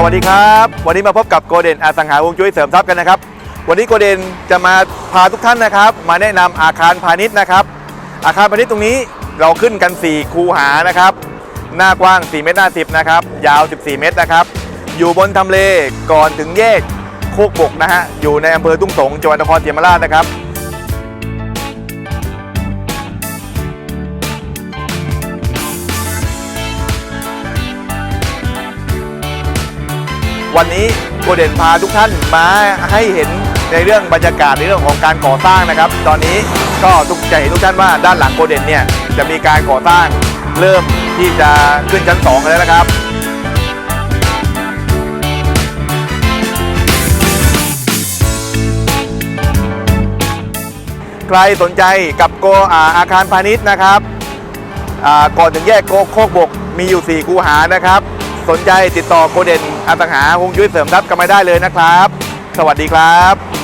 สวัสดีครับ วันนี้มาพบกับโกเดนอสังหาวงจุ้ยเสริมทรัพย์กันนะครับ วันนี้โกเดนจะมาพาทุกท่านนะครับ มาแนะนำอาคารพาณิชย์นะครับ อาคารพาณิชย์ตรงนี้เราขึ้นกัน 4 คูหานะครับ หน้ากว้าง 4 เมตรหน้า 10 นะครับ ยาว 14 เมตรนะครับ อยู่บนทำเลก่อนถึงแยกโคกบกนะฮะ อยู่ในอำเภอทุ่งสงจังหวัดนครศรีธรรมราชนะครับ วันนี้โกเด่นพาทุกท่านมาให้เห็นในเรื่องบรรยากาศในเรื่องของการก่อสร้างนะครับ ตอนนี้ก็ทุกใจทุกท่านว่าด้านหลังโกเด่นเนี่ยจะมีการก่อสร้างเริ่มที่จะขึ้นชั้น2กันแล้วนะครับใครสนใจกับโกอาอาคารพาณิชย์นะครับก่อนถึงแยกโกโคกบกมีอยู่ 4 คูหานะครับ สนใจติดต่อโกเด่นอสังหาฮงยุ้ยเสริมทรัพย์กันมาได้เลยนะครับ สวัสดีครับ